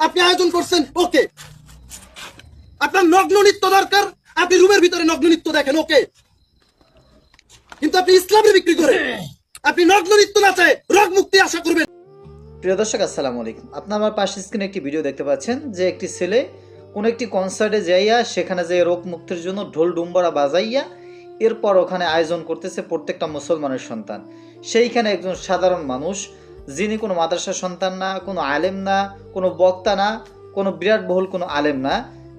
আপনি আয়োজন করছেন, ওকে। আপনার নগ্ন নৃত্য দরকার, আপনি রুমের ভিতরে নগ্ন নৃত্য দেখেন, ওকে। কিন্তু আপনি ইসলামের বিক্রি করে আপনি নগ্ন নৃত্য নাচায় রোগ মুক্তি আশা করবেন। প্রিয় দর্শক, আসসালামু আলাইকুম। আপনি আমার পাশে স্ক্রিনে একটি ভিডিও দেখতে পাচ্ছেন, যে একটি ছেলে কোন একটি কনসার্টে যাইয়া সেখানে যে রোগ মুক্তির জন্য ঢোল ডুম্বরা বাজাইয়া এরপর ওখানে আয়োজন করতেছে প্রত্যেকটা মুসলমানের সন্তান। সেইখানে একজন সাধারণ মানুষ যিনি কোনো মাদ্রাসার সন্তান না, কোনো আলেম না, কোনো বক্তা না, কোনো বিরাট বহুল কোনো আলেম না,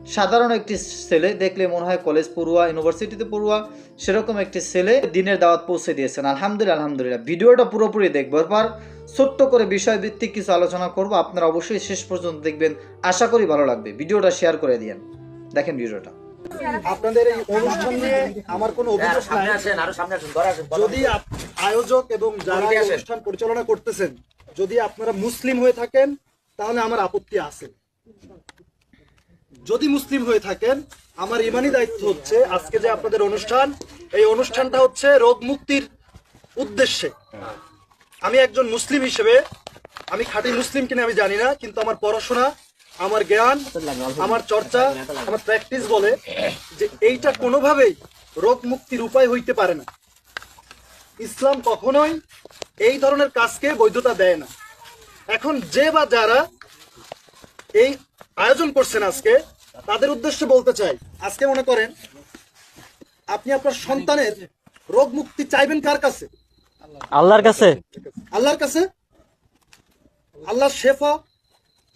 সাধারণ একটি ছেলে দেখলে মনে হয় কলেজ পড়ুয়া, ইউনিভার্সিটিতে পড়ুয়া, সেরকম একটি ছেলে দিনের দাওয়াত পৌঁছে দিয়েছেন। আলহামদুলিল্লাহ আলহামদুলিল্লাহ। ভিডিওটা পুরোপুরি দেখবার পর ছোট্ট করে বিষয়ভিত্তিক কিছু আলোচনা করব। আপনারা অবশ্যই শেষ পর্যন্ত দেখবেন। আশা করি ভালো লাগবে। ভিডিওটা শেয়ার করে দিয়েন। দেখেন ভিডিওটা। আপনাদের এই অনুষ্ঠান নিয়ে আমার কোনো অভিযোগ নাই। যদি আয়োজক এবং যারা অনুষ্ঠান পরিচালনা করতেছেন যদি আপনারা মুসলিম হয়ে থাকেন তাহলে আমার আপত্তি আছে। যদি মুসলিম হয়ে থাকেন আমার ইমানি দায়িত্ব হচ্ছে আজকে যে আপনাদের অনুষ্ঠান এই অনুষ্ঠানটা হচ্ছে রোগ মুক্তির উদ্দেশ্যে। আমি একজন মুসলিম হিসেবে আমি খাঁটি মুসলিম কিনা আমি জানি না কিন্তু আমার পড়াশোনা আমার জ্ঞান আমার চর্চা আমার প্র্যাকটিস বলে যে এইটা কোনোভাবেই রোগ মুক্তির উপায় হইতে পারে না। ইসলাম কখনোই এই ধরনের কাজকে বৈধতা দেয় না। এখন যে বা যারা এই আয়োজন করছেন আজকে তাদের উদ্দেশ্যে বলতে চাই আজকে মনে করেন আপনি আপনার সন্তানের রোগ মুক্তি চাইবেন কার কাছে? আল্লাহর কাছে। আল্লাহর কাছে? আল্লাহ শেফা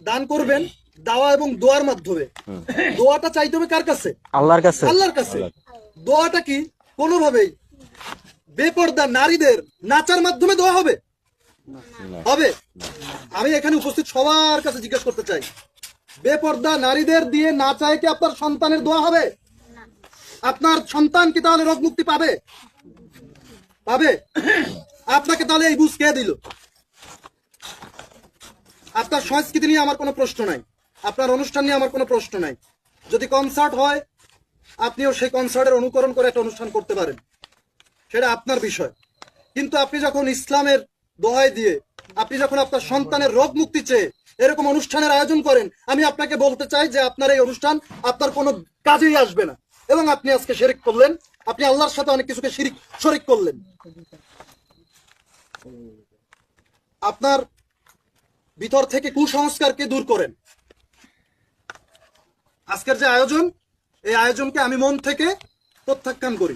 দান করবেন দাওয়া এবং দোয়ার মাধ্যমে। দোয়াটা চাইতে হবে কার কাছে? আল্লাহর কাছে। আল্লাহর কাছে। দোয়াটা কি কোনোভাবেই বেপর্দা নারীদের নাচার মাধ্যমে দোয়া হবে? হবে? আমি এখানে উপস্থিত সবার কাছে জিজ্ঞেস করতে চাই। বেপর্দা নারীদের দিয়ে না নাচায় কি আপনার সন্তানের দোয়া হবে? আপনার সন্তান কি তাহলে রোগ মুক্তি পাবে? পাবে? আপনাকে তাহলে এই বুঝ কে দিল? আপনার সংস্কৃতি নিয়ে আমার কোনো প্রশ্ন নাই। আপনার অনুষ্ঠান নিয়ে আমার কোনো প্রশ্ন নাই। যদি কনসার্ট হয়, আপনিও সেই কনসার্টের অনুকরণ করে একটা অনুষ্ঠান করতে পারেন। সেটা আপনার বিষয়। কিন্তু আপনি যখন ইসলামের দোহাই দিয়ে, আপনি যখন আপনার সন্তানের রোগ মুক্তি চেয়ে এরকম অনুষ্ঠানের আয়োজন করেন, আমি আপনাকে বলতে চাই যে আপনার এই অনুষ্ঠান আপনার কোনো কাজেই আসবে না। এবং আপনি আজকে শিরিক করলেন, আপনি আল্লাহর সাথে অনেক কিছুকে শিরিক, শরিক করলেন। আপনার ভিতর থেকে কুসংস্কারকে দূর করেন। আজকের যে আয়োজন, এই আয়োজনকে আমি মন থেকে প্রত্যাখ্যান করি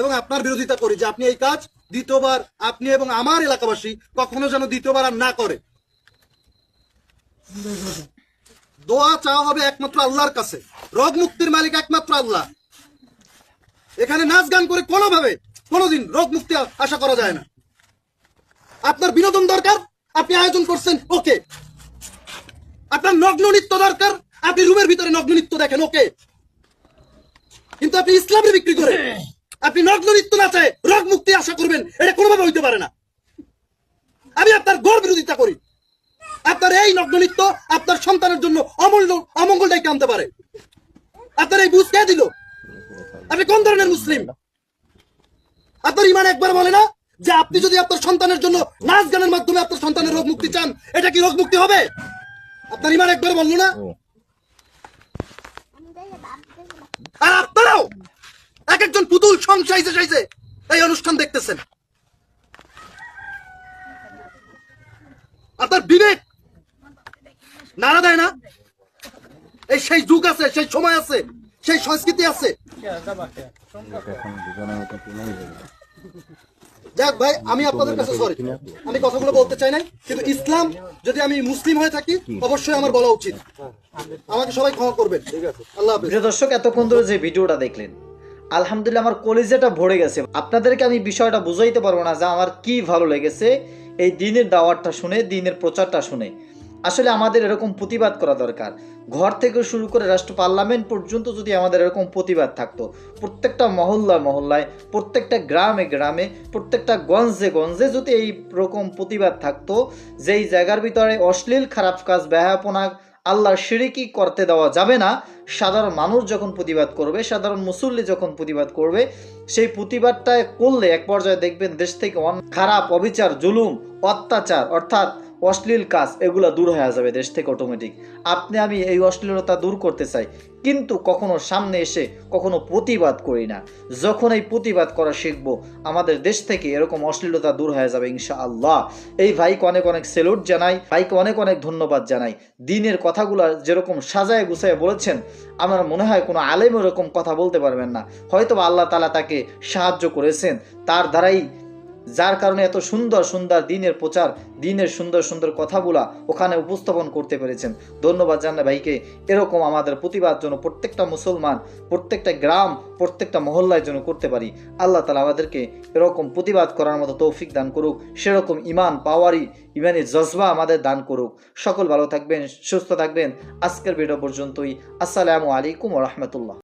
এবং আপনার বিরোধিতা করি যে আপনি এই কাজ দ্বিতীয়বার আপনি এবং আমার এলাকাবাসী কখনো যেন দ্বিতীয়বার আর না করে। দোয়া চাওয়া হবে একমাত্র আল্লাহর কাছে। রোগ মুক্তির মালিক একমাত্র আল্লাহ। এখানে নাচ গান করে কোনোভাবে, কোনোদিন রোগ মুক্তি আশা করা যায় না। আপনার বিনোদন দরকার, আপনি আয়োজন করছেন, ওকে। আপনার নগ্ন নৃত্য দরকার আপনি রুমের ভিতরে নগ্ন নৃত্য দেখেন, ওকে? কিন্তু আপনি ইসলামের বিক্রি করে আপনি নগ্ন নৃত্য নাচায় রোগ মুক্তি আশা করবেন, এটা কোনোভাবে হইতে পারে না। আমি আপনার গড় বিরোধিতা করি। আপনার এই নগ্ন নৃত্য আপনার সন্তানের জন্য অমূল্য, অমঙ্গল ডাইকে আনতে পারে। আপনার এই বুঝ কে দিল? আপনি কোন ধরনের মুসলিম? আপনার ইমান একবার বলে না যে আপনি যদি আপনার সন্তানের জন্য নাচ গানের মাধ্যমে আপনার সন্তানের রোগ মুক্তি চান, এটা কি রোগ মুক্তি হবে? আপনার ইমান একবার বলল না? আর আপনারাও এক একজন পুতুল সং সাইজে সাইজে এই অনুষ্ঠান দেখতেছেন। আপনার বিবেক নাড়া দেয় না। এই সেই যুগ আছে সেই সময় আছে সেই সংস্কৃতি আছে। যাক ভাই আমি আপনাদের কাছে সরি আমি কথাগুলো বলতে চাই নাই কিন্তু ইসলাম যদি আমি মুসলিম হয়ে থাকি অবশ্যই আমার বলা উচিত। আমাকে সবাই ক্ষমা করবেন। ঠিক আছে। আল্লাহ হাফেজ। প্রিয় দর্শক এতক্ষণ ধরে যে ভিডিওটা দেখলেন আলহামদুলিল্লাহ আমার কলেজেটা ভরে গেছে। আপনাদেরকে আমি বিষয়টা বুঝাইতে পারব না যে আমার কি ভালো লেগেছে এই দিনের দাওয়াতটা শুনে দিনের প্রচারটা শুনে। আসলে আমাদের এরকম প্রতিবাদ করা দরকার। ঘর থেকে শুরু করে রাষ্ট্র পার্লামেন্ট পর্যন্ত যদি আমাদের এরকম প্রতিবাদ থাকতো, প্রত্যেকটা মহল্লায় মহল্লায়, প্রত্যেকটা গ্রামে গ্রামে, প্রত্যেকটা গঞ্জে গঞ্জে যদি এই রকম প্রতিবাদ থাকতো, যেই জায়গার ভিতরে অশ্লীল, খারাপ কাজ ব্যাহাপনা আল্লাহর শিরিকি করতে দেওয়া যাবে না, সাধারণ মানুষ যখন প্রতিবাদ করবে, সাধারণ মুসল্লি যখন প্রতিবাদ করবে, সেই প্রতিবাদটা করলে এক পর্যায়ে দেখবেন দেশ থেকে খারাপ অবিচার, জুলুম, অত্যাচার, অর্থাৎ অশ্লীল কাজ, এগুলো দূর হয়ে যাবে দেশ থেকে অটোমেটিক আপনি, আমি এই অশ্লীলতা দূর করতে চাই, কিন্তু কখনো সামনে এসে কখনো প্রতিবাদ করি না। যখন এই প্রতিবাদ করা শিখব, আমাদের দেশ থেকে এরকম অশ্লীলতা দূর হয়ে যাবে ইনশা আল্লাহ এই ভাইকে অনেক অনেক সেলুট জানাই, ভাইকে অনেক অনেক ধন্যবাদ জানাই। দিনের কথাগুলো যেরকম সাজায় গুছায় বলেছেন, আমার মনে হয় কোনো আলেম এরকম কথা বলতে পারবেন না। হয়তো আল্লাহ তালা তাকে সাহায্য করেছেন, তার দ্বারাই যার কারণে এত সুন্দর সুন্দর দিনের প্রচার, দিনের সুন্দর সুন্দর কথাগুলা ওখানে উপস্থাপন করতে পেরেছেন। ধন্যবাদ জানা ভাইকে। এরকম আমাদের প্রতিবাদ জন্য প্রত্যেকটা মুসলমান, প্রত্যেকটা গ্রাম, প্রত্যেকটা মহল্লায় যেন করতে পারি। আল্লাহ তালা আমাদেরকে এরকম প্রতিবাদ করার মতো তৌফিক দান করুক। সেরকম ইমান পাওয়ারই ইমানের জজবা আমাদের দান করুক। সকল ভালো থাকবেন, সুস্থ থাকবেন। আজকের ভিডিও পর্যন্তই। আসসালামু আলাইকুম রহমতুল্লাহ।